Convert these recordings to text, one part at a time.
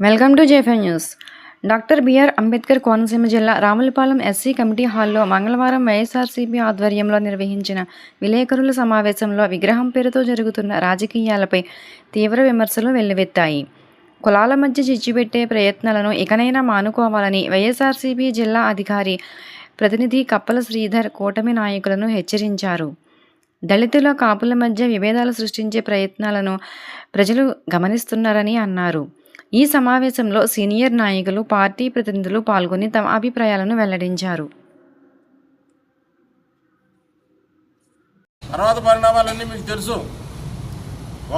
Welcome to జేఫే news. Doctor BR Ambedkar Konaseema జిల్లా Ramulapalem SC committee హాల్లో మంగళవారం వైఎస్ఆర్సీపీ ఆధ్వర్యంలో నిర్వహించిన విలేకరుల సమావేశంలో విగ్రహం పేరుతో జరుగుతున్న రాజకీయాలపై తీవ్ర విమర్శలు వెల్లువెత్తాయి. కులాల మధ్య చిచ్చుపెట్టే ప్రయత్నాలను ఇకనైనా మానుకోవాలని వైఎస్ఆర్సీపీ జిల్లా అధికారి ప్రతినిధి కప్పల శ్రీధర్ కూటమి నాయకులను హెచ్చరించారు. దళితుల కాపుల మధ్య విభేదాలు సృష్టించే ప్రయత్నాలను ప్రజలు గమనిస్తున్నారని అన్నారు. ఈ సమావేశంలో సీనియర్ నాయకులు పార్టీ ప్రతినిధులు పాల్గొని తమ అభిప్రాయాలను వెల్లడించారు. తర్వాత పరిణామాలన్నీ మీకు తెలుసు.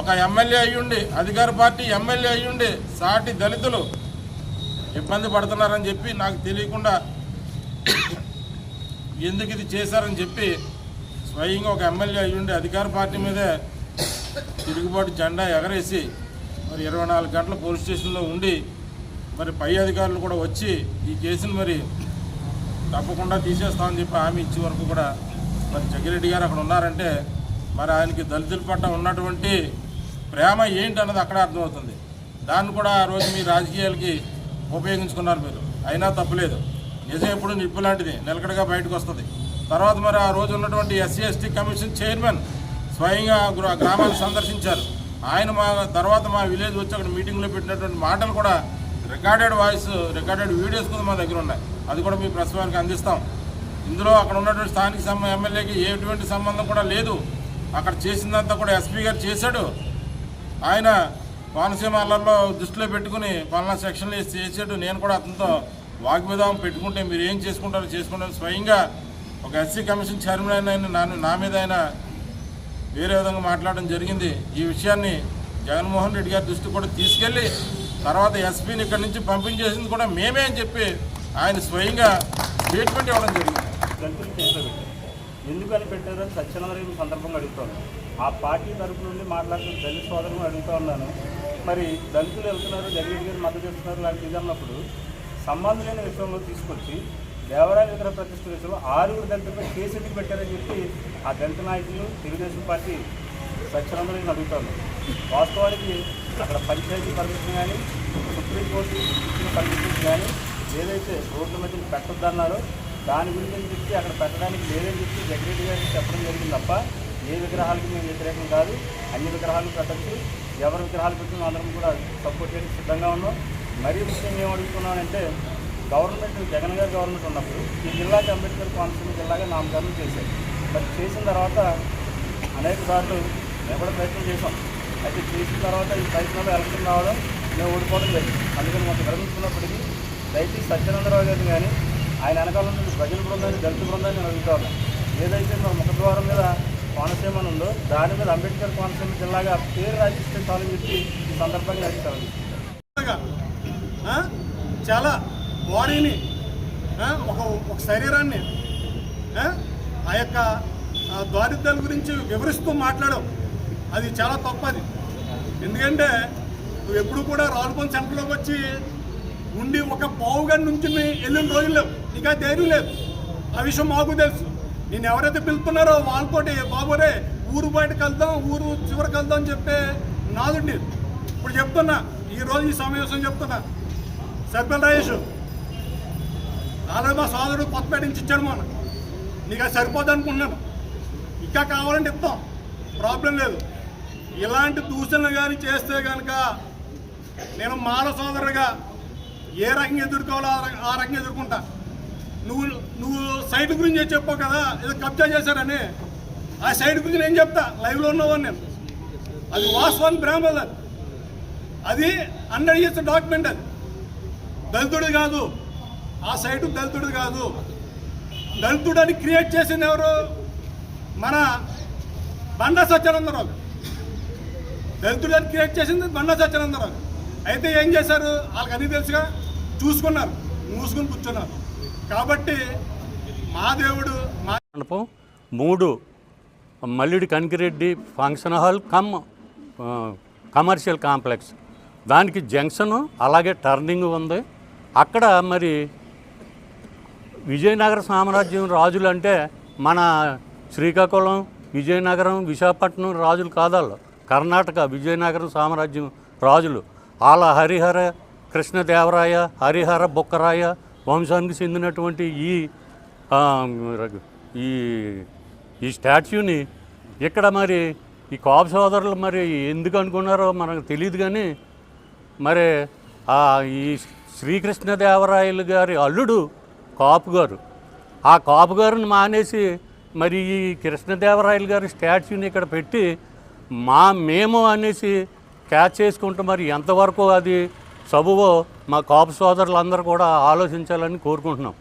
ఒక ఎమ్మెల్యే అయ్యుండి అధికార పార్టీ ఎమ్మెల్యే అయ్యుండి సాటి దళితులు ఇబ్బంది పడుతున్నారని చెప్పి నాకు తెలియకుండా ఎందుకు ఇది చేశారని చెప్పి స్వయంగా ఒక ఎమ్మెల్యే అయ్యుండి అధికార పార్టీ మీదే తిరుగుబాటు జెండా ఎగరేసి మరి ఇరవై నాలుగు గంటల పోలీస్ స్టేషన్లో ఉండి మరి పై అధికారులు కూడా వచ్చి ఈ కేసును మరి తప్పకుండా తీసేస్తామని చెప్పి హామీ ఇచ్చే వరకు కూడా మరి జగ్గిరెడ్డి గారు అక్కడ ఉన్నారంటే మరి ఆయనకి దళితుల పట్ల ఉన్నటువంటి ప్రేమ ఏంటి అన్నది అక్కడ అర్థమవుతుంది. దాన్ని కూడా ఆ రోజు మీ రాజకీయాలకి ఉపయోగించుకున్నారు మీరు. అయినా తప్పులేదు. నిజం ఎప్పుడు నిప్పు లాంటిది. నిలకడగా బయటకు వస్తుంది. తర్వాత మరి ఆ రోజు ఉన్నటువంటి ఎస్సీ ఎస్టీ కమిషన్ చైర్మన్ స్వయంగా గ్రా- గ్రామాలు సందర్శించారు. ఆయన మా తర్వాత మా విలేజ్ వచ్చి అక్కడ మీటింగ్లో పెట్టినటువంటి మాటలు కూడా రికార్డెడ్ వాయిస్ రికార్డెడ్ వీడియోస్ కూడా మా దగ్గర ఉన్నాయి. అది కూడా మీ ప్రస్తుతానికి అందిస్తాం. ఇందులో అక్కడ ఉన్నటువంటి స్థానిక ఎమ్మెల్యేకి ఎటువంటి సంబంధం కూడా లేదు. అక్కడ చేసిందంతా కూడా ఎస్పీ గారు చేశాడు. ఆయన కోనసీమలలో దృష్టిలో పెట్టుకుని పలానా సెక్షన్లు వేసి చేసాడు నేను కూడా అతనితో వాగ్విధానం పెట్టుకుంటే మీరు ఏం చేసుకుంటారో చేసుకుంటారు స్వయంగా ఒక ఎస్సీ కమిషన్ చైర్మన్ అయిన ఆయన నా మీద ఆయన వేరే విధంగా మాట్లాడడం జరిగింది. ఈ విషయాన్ని జగన్మోహన్ రెడ్డి గారి దృష్టికి కూడా తీసుకెళ్ళి తర్వాత ఎస్పీని ఇక్కడి నుంచి పంపించేసింది కూడా మేమే అని చెప్పి ఆయన స్వయంగా స్టేట్మెంట్ ఇవ్వడం జరిగింది. దళితులు కేసులో పెట్టారు. ఎందుకని పెట్టారని సత్యనారాయణ సందర్భంగా అడుగుతాను. ఆ పార్టీ తరపు నుండి మాట్లాడుతున్న దళిత సోదరులను అడుగుతా ఉన్నాను. మరి దళితులు వెళ్తున్నారు జగన్ గారు మద్దతు ఇస్తున్నారు లాంటి ఇది అన్నప్పుడు సంబంధం లేని విషయంలో తీసుకొచ్చి దేవరాయ విగ్రహ ప్రతిష్ట విషయంలో ఆరుగురు దళితులపై కేసు ఎందుకు పెట్టారని చెప్పి ఆ దళిత నాయకులు తెలుగుదేశం పార్టీ సత్యనారాయణ అడుగుతాను వాస్తవానికి అక్కడ పంచాయతీ పర్మిషన్ కానీ సుప్రీంకోర్టు ఇచ్చిన పర్మిషన్ కానీ ఏదైతే రోడ్ల మధ్య పెట్టొద్దన్నారో దాని గురించి అని చెప్పి అక్కడ పెట్టడానికి లేదని చెప్పి జగరెడ్డి గారికి చెప్పడం జరిగింది తప్ప ఏ విగ్రహాలకి మేము వ్యతిరేకం కాదు. అన్ని విగ్రహాలు పెట్టచ్చు. ఎవరి విగ్రహాలు పెట్టిన అందరం కూడా సపోర్ట్ చేయడానికి సిద్ధంగా ఉన్నాం. మరీ ముఖ్యంగా ఏం అడుగుతున్నానంటే గవర్నమెంట్ జగన్ గారి గవర్నమెంట్ ఉన్నప్పుడు ఈ జిల్లాకి అంబేద్కర్ కోనసీమ జిల్లాగా నామకరణం చేశారు. మరి చేసిన తర్వాత అనేక సార్లు మేము కూడా ప్రయత్నం చేసాం అయితే చేసిన తర్వాత ఈ ప్రయత్నంలో ఎలక్షన్ రావడం మేము ఓడిపోవడం జరిగింది. అందుకని మాకు గర్వించుకున్నప్పటికీ దయచేసి సత్యానందరావు గారిని కానీ ఆయన వెనకాల నుంచి ప్రజల బృందాన్ని దళిత బృందాన్ని నేను అడుగుతాను ఏదైతే మన ముఖద్వారం మీద కోనసీమ అని ఉందో దాని మీద అంబేద్కర్ కోనసీమ జిల్లాగా పేరు రాజిస్తే చాలని చెప్పి ఈ సందర్భంగా అడుగుతాను చాలా బాడీని ఒక ఒక శరీరాన్ని ఆ, యొక్క దారిద్ర్యాల గురించి వివరిస్తూ మాట్లాడవు. అది చాలా తప్పది. ఎందుకంటే నువ్వు ఎప్పుడు కూడా రావులపల్లి సెంటర్లోకి వచ్చి ఉండి ఒక పావుగా నుంచి వెళ్ళిన రోజులు లేవు. నీకు ఆ ధైర్యం లేదు. ఆ విషయం మాకు తెలుసు. నేను ఎవరైతే పిలుస్తున్నారో వాళ్ళతోటి బాబురే ఊరు బయటకు వెళ్దాం ఊరు చివరికి వెళ్దాం అని చెప్పే నాదుండి ఇప్పుడు చెప్తున్నా ఈ రోజు ఈ సమావేశం చెప్తున్నా. సర్పల్ రాజేష్ ఆల్రెడీ మా సోదరుడు కొత్తపేట నుంచి ఇచ్చాడు మొన్న నీకు అది సరిపోదు అనుకున్నాను ఇంకా కావాలంటే ఇస్తాం. ప్రాబ్లం లేదు. ఇలాంటి దూషణలు కానీ చేస్తే కనుక నేను మాల సోదరుగా ఏ రకంగా ఎదుర్కోవాలో ఆ రకంగా ఎదుర్కొంటా. నువ్వు నువ్వు సైట్ గురించి చెప్పావు కదా ఏదో కబ్జా చేశారని. ఆ సైట్ గురించి నేను చెప్తా. లైవ్లో ఉన్నవాడిని నేను. అది వాస్తవాన్ని బ్రాహ్మణ అది అది హండ్రెడ్ ఇయర్స్ డాక్యుమెంట్ అది. దళితుడు కాదు. ఆ సైటు దళితుడు కాదు. దళితుడు అని క్రియేట్ చేసింది ఎవరు? మన బండా సత్యానందరావు. దళితుడు అని క్రియేట్ చేసింది బండ సత్యానందరావు. అయితే ఏం చేశారు? వాళ్ళకి అన్నీ తెలుసుగా? చూసుకున్నారు. మూసుకుని కూర్చున్నారు. కాబట్టి మా దేవుడు మా మండపం మూడు. Mallidi Kanikireddy function hall cum commercial complex. దానికి జంక్షను అలాగే టర్నింగ్ ఉంది. అక్కడ మరి విజయనగర సామ్రాజ్యం రాజులు అంటే మన శ్రీకాకుళం విజయనగరం విశాఖపట్నం రాజులు కాదాళ్ళు. కర్ణాటక విజయనగరం సామ్రాజ్యం రాజులు. వాళ్ళ హరిహర కృష్ణదేవరాయ హరిహర బొక్కరాయ వంశానికి చెందినటువంటి ఈ ఈ ఈ స్టాచ్యూని ఇక్కడ మరి ఈ కాపు సోదరులు మరి ఎందుకు అనుకున్నారో మనకు తెలియదు కానీ మరి ఈ శ్రీకృష్ణదేవరాయలు గారి అల్లుడు కాపుగారు. ఆ కాపుగారుని మానేసి మరి ఈ కృష్ణదేవరాయలు గారి స్టాచ్యూని ఇక్కడ పెట్టి మా మేము అనేసి క్యాచ్ చేసుకుంటూ మరి ఎంతవరకు అది సబువో మా కాపు సోదరులందరూ కూడా ఆలోచించాలని కోరుకుంటున్నాం.